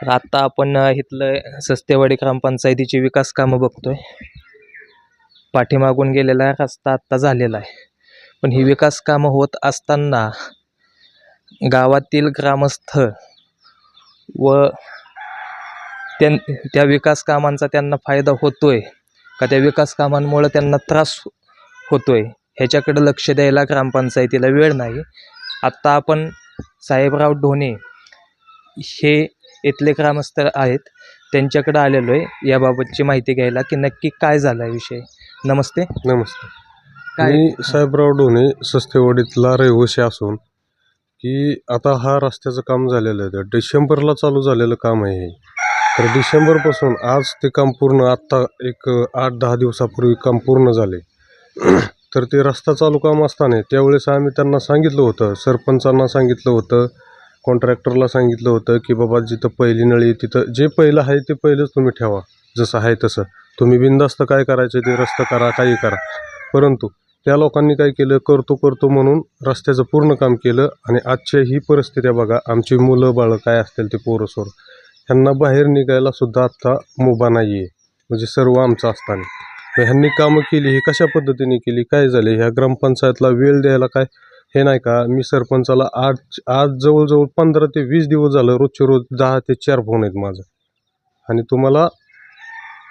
तर आत्ता आपण इथलं सस्तेवाडी ग्रामपंचायतीची विकास कामं बघतोय. पाठीमागून गेलेला रस्ता आत्ता झालेला आहे. पण ही विकास कामं होत असताना गावातील ग्रामस्थ व त्यां त्या विकास कामांचा त्यांना फायदा होतोय का त्या विकास कामांमुळं त्यांना त्रास होतोय ह्याच्याकडे लक्ष द्यायला ग्रामपंचायतीला वेळ नाही. आत्ता आपण साहेबराव ढोणे हे इथले ग्रामस्थ आहेत त्यांच्याकडे आलेलो आहे. याबाबतची माहिती घ्यायला की नक्की काय झाला विषय. नमस्ते. नमस्ते. काय? मी साहेबराव डोणे सस्तेवाडीतला रहिवासी असून की आता हा रस्त्याचं काम झालेलं आहे. डिसेंबरला चालू झालेलं काम आहे हे. तर डिसेंबरपासून आज ते काम पूर्ण आत्ता एक आठ दहा दिवसापूर्वी काम पूर्ण झाले. तर ते रस्ता चालू काम असताना त्यावेळेस आम्ही त्यांना सांगितलं होतं सरपंचांना सांगितलं होतं कॉन्ट्रॅक्टरला सांगितलं होतं की बाबा जिथं पहिली नळी तिथं जे पहिलं आहे ते पहिलंच तुम्ही ठेवा जसं आहे तसं. तुम्ही बिंदास्त काय करायचं ते रस्ता करा काही करा. परंतु त्या लोकांनी काय केलं? करतो करतो म्हणून रस्त्याचं पूर्ण काम केलं आणि आजच्या ही परिस्थिती आहे बघा आमची मुलं बाळं काय असतील ते पोरसोर ह्यांना बाहेर निघायला सुद्धा आत्ता मुभा नाही आहे म्हणजे सर्व आमचं असताना. मग ह्यांनी कामं केली ही कशा पद्धतीने केली काय झाले? ह्या ग्रामपंचायतला वेळ द्यायला काय? हे नाही का मी सरपंचाला आज आज जवळजवळ पंधरा ते वीस दिवस झालं रोजचे रोज दहा ते चार फोन आहेत माझं. आणि तुम्हाला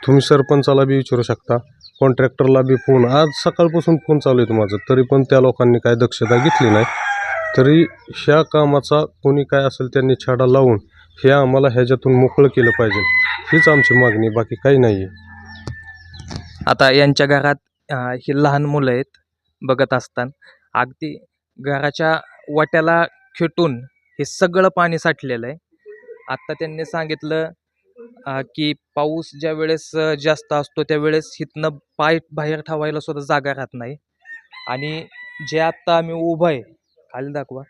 तुम्ही सरपंचाला बी विचारू शकता कॉन्ट्रॅक्टरला बी फोन. आज सकाळपासून फोन चालू आहे माझं तरी पण त्या लोकांनी काय दक्षता घेतली नाही. तरी ह्या कामाचा कोणी काय असेल त्यांनी छाडा लावून हे आम्हाला ह्याच्यातून मोकळं केलं पाहिजे. हीच आमची मागणी बाकी काही नाही आहे आता यांच्या घरात ही लहान मुलं आहेत बघत असताना. अगदी घराच्या वाट्याला खेटून हे सगळं पाणी साठलेलं आहे. आत्ता त्यांनी सांगितलं की पाऊस ज्या वेळेस जास्त असतो त्यावेळेस इथनं पाय बाहेर ठेवायला सुद्धा जागा राहत नाही. आणि जे आत्ता आम्ही उभं आहे खाली दाखवा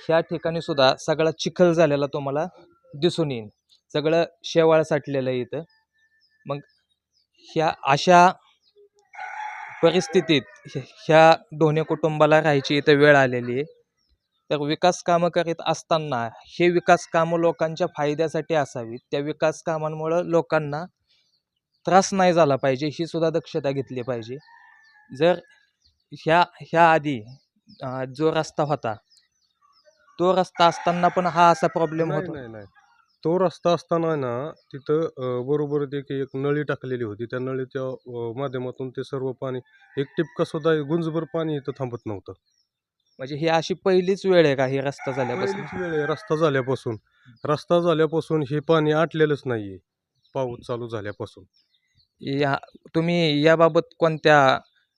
ह्या ठिकाणी सुद्धा सगळा चिखल झालेला तुम्हाला दिसून येईल. सगळं शेवाळ साठलेलं आहे इथं. मग ह्या अशा परिस्थितीत ह्या- दोन्ही कुटुंबाला राहायची इथं वेळ आलेली आहे. तर विकास कामं करीत असताना हे विकास कामं लोकांच्या फायद्यासाठी असावीत. त्या विकास कामांमुळं लोकांना त्रास नाही झाला पाहिजे ही सुद्धा दक्षता घेतली पाहिजे. जर ह्या ह्या आधी जो रस्ता होता तो रस्ता असताना पण हा असा प्रॉब्लेम होतो. तो रस्ता असताना आहे ना तिथं बरोबर ते की एक नळी टाकलेली होती. त्या नळीच्या माध्यमातून ते सर्व पाणी एक टिपका सुद्धा गुंजभर पाणी इथं थांबत नव्हतं. म्हणजे ही अशी पहिलीच वेळ आहे का ही रस्ता झाल्यापासून? पहिलीच वेळ आहे रस्ता झाल्यापासून. रस्ता झाल्यापासून हे पाणी आटलेलंच नाहीये पाऊस चालू झाल्यापासून. या तुम्ही याबाबत कोणत्या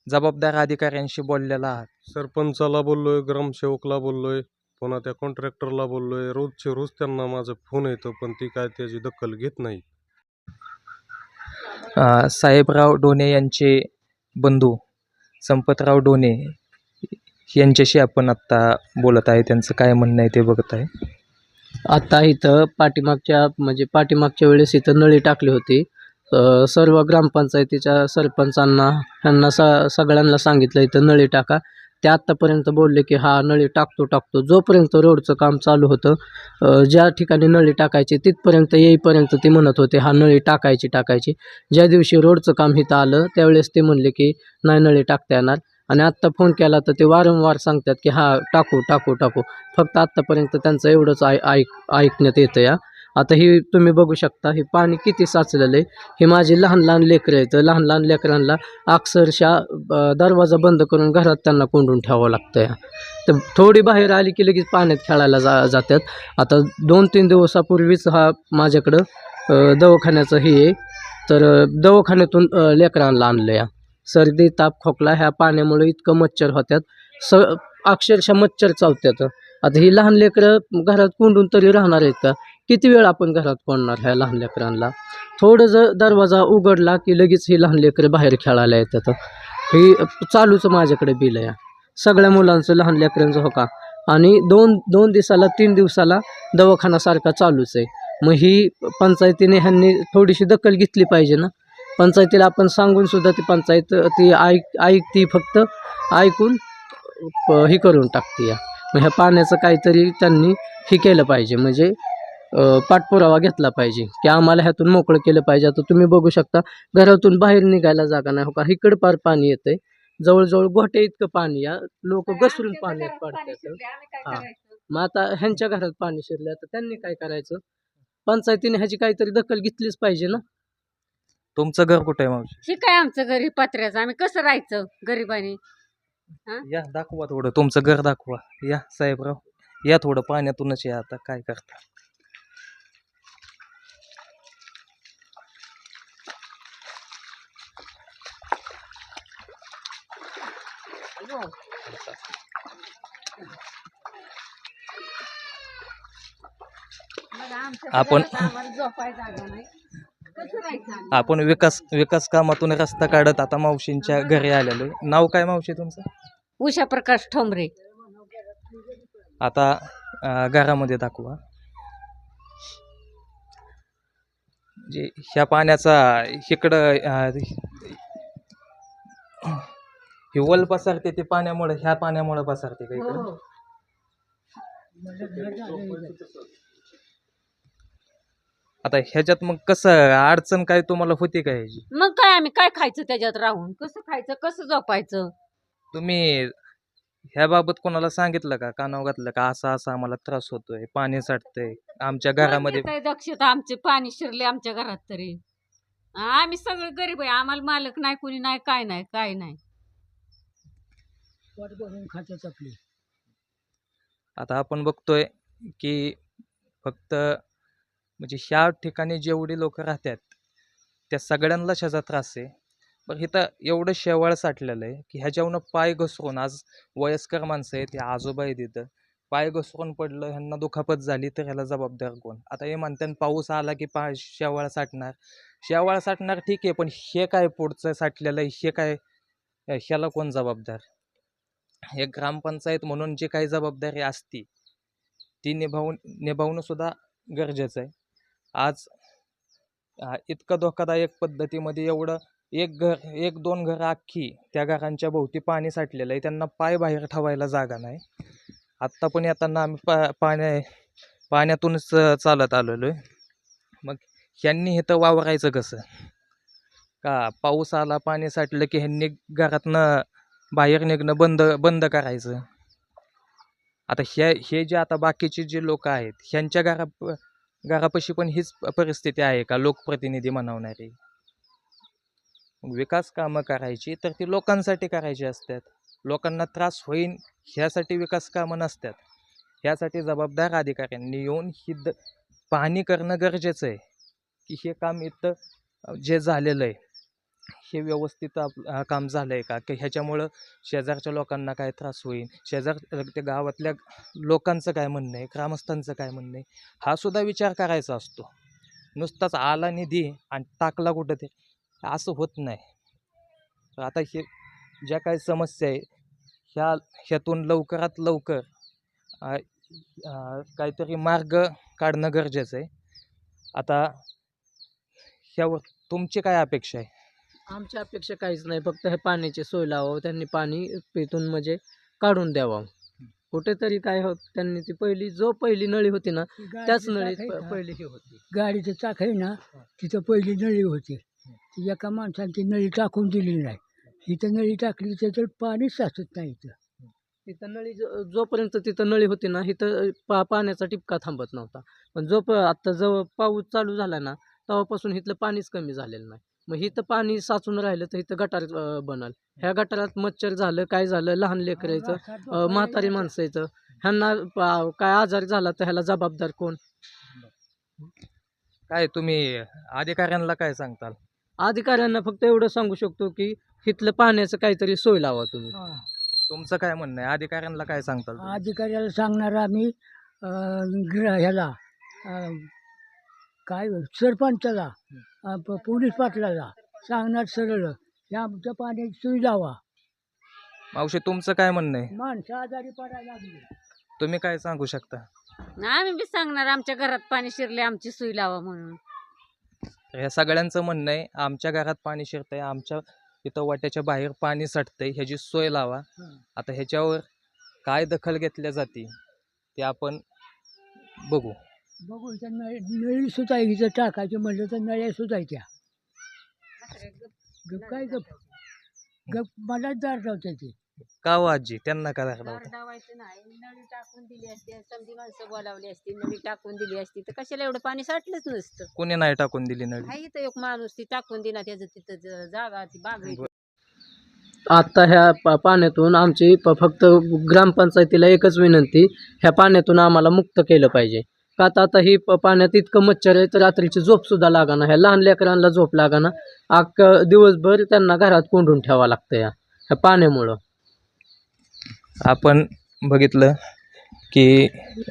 जबाबदार अधिकाऱ्यांशी बोललेला आहात? सरपंचाला बोललोय ग्रामसेवकला बोललोय. पुन्हा त्या कॉन्ट्रॅक्टरला बोललोय रोजचे रोज त्यांना माझं फोन येतं पण ती काय त्याची दखल घेत नाही. अ, साहेबराव डोणे यांचे बंधू संपतराव डोणे यांच्याशी आपण आत्ता बोलत आहे त्यांचं काय म्हणणं आहे ते बघत आहे. आता इथं पाठीमागच्या म्हणजे पाठीमागच्या वेळेस इथं नळी टाकली होती. अ, सर्व ग्रामपंचायतीच्या सरपंचांना ह्यांना स सगळ्यांना सांगितलं इथं नळी टाका. ते आत्तापर्यंत बोलले की हा नळी टाकतो टाकतो. जोपर्यंत रोडचं काम चालू होतं ज्या ठिकाणी नळी टाकायची तिथपर्यंत येईपर्यंत ते म्हणत होते हा नळी टाकायची टाकायची. ज्या दिवशी रोडचं काम इथं आलं त्यावेळेस ते म्हणले की नाही नळी टाकता येणार. आणि आत्ता फोन केला तर ते वारंवार सांगतात की हा टाकू टाकू टाकू. फक्त आत्तापर्यंत त्यांचं एवढंच ऐ ऐक ऐकण्यात येतं या. आता ही तुम्ही बघू शकता हे पाणी किती साचलेलं आहे. हे माझे लहान लहान लेकरं आहेत. लहान लहान लेकरांना अक्षरशः दरवाजा बंद करून घरात त्यांना कोंडून ठेवावं लागतं या तर थोडी बाहेर आली की लगेच पाण्यात खेळायला जा जातात. आता दोन तीन दिवसापूर्वीच हा माझ्याकडं दवाखान्याचं हे आहे. तर दवाखान्यातून लेकरांना आणलं या सर्दी ताप खोकला ह्या पाण्यामुळे इतकं मच्छर होत्यात स अक्षरशः मच्छर चावत्यात आता ही लहान लेकरं घरात कोंडून तरी राहणार आहेत का? किती वेळ आपण घरात पडणार ह्या लहान लेकरांना? थोडं जर दरवाजा उघडला की लगेच ही लहान लेकरं बाहेर खेळायला येतात. ही चालूच माझ्याकडे बिल आहे. सगळ्या मुलांचं लहान लेकरांचं हो का? आणि दोन दोन दिवसाला तीन दिवसाला दवाखानासारखा चालूच आहे. मग ही पंचायतीने ह्यांनी थोडीशी दखल घेतली पाहिजे ना? पंचायतीला आपण सांगूनसुद्धा ती पंचायत ती ऐक ऐकती फक्त ऐकून हे करून टाकते या मग ह्या पाण्याचं काहीतरी त्यांनी हे केलं पाहिजे. म्हणजे पाठपुरावा घेतला पाहिजे. की आम्हाला ह्यातून मोकळं केलं पाहिजे. आता तुम्ही बघू शकता घरातून बाहेर निघायला जागा नाही. हो का? इकडं पार पाणी येतंय. जवळजवळ गोटे इतकं पाणी या लोक घसरून पाण्यात पडतात. हा. मग आता ह्यांच्या घरात पाणी शिरलं तर त्यांनी काय करायचं? पंचायतीने ह्याची काहीतरी दखल घेतलीच पाहिजे ना? तुमचं घर कुठे आहे मावशी? हे काय आमचं घरी? पत्र्याचं. आम्ही कसं राहायचं गरिबाने? या दाखवा थोडं. तुमचं घर दाखवा. या साहेबराव. या थोडं पाण्यातूनच या. आता काय करता? आपण-? आपण विकास विकास कामातून रस्ता काढत आता मावशींच्या घरी आलेलो आहे. नाव काय मावशी तुमचं उषा प्रकाश ठोंबरे आता अं, घरामध्ये दाखवा जे ह्या पाण्याचा इकडं अं, ही वल पसरते ते पाण्यामुळे ह्या पाण्यामुळे पसरते का हो, इकडं आता ह्याच्यात मग कसं अडचण काय तुम्हाला होती का ह्याची? मग काय आम्ही काय खायचं त्याच्यात राहून? कसं खायचं कसं झोपायचं? तुम्ही ह्या बाबत कोणाला सांगितलं का? कानाव घातलं का? असा असा आम्हाला त्रास होतोय पाणी साठतंय आमच्या घरामध्ये कोण दक्षता? आमचे पाणी शिरले आमच्या घरात तरी. आम्ही सगळे गरीब आहे आम्हाला मालक नाही कुणी नाही काय नाही काय नाही. आता आपण बघतोय की फक्त म्हणजे ह्या ठिकाणी जेवढी लोक राहतात त्या सगळ्यांना ह्याचा त्रास आहे. पण इथं एवढं शेवाळ साठलेलं आहे की ह्याच्यावरनं पाय घसरून आज वयस्कर माणसं आहेत हे आजोबा आहेत इथं पाय घसरून पडलं ह्यांना दुखापत झाली तर ह्याला जबाबदार कोण? आता हे म्हणतात पाऊस आला की पा शेवाळ साठणार. शेवाळ साठणार ठीक आहे पण हे काय पुढचं साठलेलं आहे हे काय ह्याला कोण जबाबदार? हे ग्रामपंचायत म्हणून जी काही जबाबदारी असती ती निभावून निभावणंसुद्धा गरजेचं आहे. आज इतकं धोकादायक पद्धतीमध्ये एवढं एक घर एक दोन घरं अख्खी त्या घरांच्या भोवती पाणी साठलेलं आहे. त्यांना पाय बाहेर ठेवायला जागा नाही. आत्ता पण येताना आम्ही पा पाण्या पाण्यातूनच चालत आलेलो आहे. मग ह्यांनी हे तर वावरायचं कसं? का पाऊस आला पाणी साठलं की ह्यांनी घरातनं बाहेर निघणं बंद बंद करायचं. आता ह्या हे जे आता बाकीचे जे लोक आहेत ह्यांच्या घरा घरापाशी पण हीच परिस्थिती आहे का? लोकप्रतिनिधी म्हणवणारी. विकास कामं करायची तर ती लोकांसाठी करायची असतात. लोकांना त्रास होईन ह्यासाठी विकास कामं नसतात. ह्यासाठी जबाबदार अधिकाऱ्यांनी येऊन ही द पाहणी करणं गरजेचं आहे. की हे काम इथं जे झालेलं आहे हे व्यवस्थित आप काम झालं आहे का? की ह्याच्यामुळं शेजारच्या लोकांना काय त्रास होईल? शेजार त्या गावातल्या लोकांचं काय म्हणणं आहे? ग्रामस्थांचं काय म्हणणं आहे? हा सुद्धा विचार करायचा असतो. नुसताच आला निधी आणि टाकला कुठं ते असं होत नाही. तर आता हे ज्या काही समस्या आहे ह्या ह्यातून लवकरात लवकर काहीतरी मार्ग काढणं गरजेचं आहे. आता ह्यावर तुमची काय अपेक्षा आहे? आमची अपेक्षा काहीच नाही. फक्त हे पाण्याची सोय लावावं त्यांनी पाणी पितून म्हणजे काढून द्यावं. कुठेतरी काय होत त्यांनी ती पहिली जो पहिली नळी होती ना त्याच नळीत प- पहिली ही होती. गाडीचं चाक आहे ना तिथं पहिली नळी होती. ती एका माणसाने ती नळी टाकून दिली नाही. इथं नळी टाकली तर पाणीच साचत नाही इथं. तिथं नळी जो- जोपर्यंत तिथं नळी होती ना इथं पा पाण्याचा टिपका थांबत नव्हता. पण जो प आत्ता जवळ पाऊस चालू झाला ना तेव्हापासून इथलं पाणीच कमी झालेलं नाही. मग इथं पाणी साचून राहिलं तर इथं गटार बनल. ह्या गटारात मच्छर झालं काय झालं लहान लेकरायचं अं, म्हातारी माणसाचं ह्यांना काय आजार झाला तर ह्याला जबाबदार कोण? काय तुम्ही अधिकाऱ्यांना काय सांगताल? अधिकाऱ्यांना फक्त एवढं सांगू शकतो की इथलं पाण्याचं काहीतरी सोय लावा तुम्ही. तुमचं काय म्हणणं आहे? अधिकाऱ्यांना काय सांगताल? अधिकाऱ्याला सांगणार आम्ही ह्याला काय सरपंचाला प- पोलीस पाटलाला सांगणार सरळ या आमच्या पाण्याची सोय लावा. मावशी तुमचं काय म्हणणं आहे? माणसं आजारी पडायला लागली. तुम्ही काय सांगू शकता? आम्ही बी सांगणार आमच्या घरात पाणी शिरले आमची सोय लावा म्हणून. तर ह्या सगळ्यांचं म्हणणं आहे आमच्या घरात पाणी शिरतंय आमच्या इथं वाट्याच्या बाहेर पाणी साठतंय ह्याची सोय लावा. आता ह्याच्यावर काय दखल घेतल्या जाते ते आपण बघू. बघू इथं नळ नळी आहे इथं टाकायचं म्हणलं तर नळ्या आहे त्या. गप काय गप? गप मलाच दार लावते ते. का हो आजी? त्यांना का दाखला दार लावायचं नाही. नळी टाकून दिली असती समधी माणसं बोलावली असती नळी टाकून दिली असती तर कशाला एवढं पाणी साठलंच नसतं? कोणी नाही टाकून दिली नळी. हा इथं एक माणूस ती टाकून दिला त्याचं तिथं ज- जागा ती बाग आत्ता ह्या पा पाण्यातून आमची प फक्त ग्रामपंचायतीला एकच विनंती ह्या पाण्यातून आम्हाला मुक्त केलं पाहिजे. का तर आता ही प पाण्यात इतकं मच्छर आहे तर रात्रीची झोपसुद्धा लागाना. ह्या लहान लेकरांना झोप लागाना. अख्ख दिवसभर त्यांना घरात कोंडून ठेवावं लागतं या ह्या पाण्यामुळं. आपण बघितलं की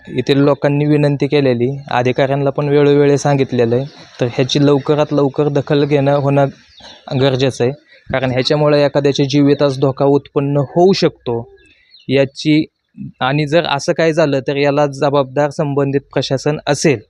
येथील लोकांनी विनंती केलेली अधिकाऱ्यांना पण वेळोवेळी सांगितलेलं आहे. तर ह्याची लवकरात लवकर दखल घेणं होणं गरजेचं आहे. कारण ह्याच्यामुळे एखाद्याच्या जीवितास धोका उत्पन्न होऊ शकतो. याची आणि जर असं काय झालं तर याला जबाबदार संबंधित प्रशासन असेल.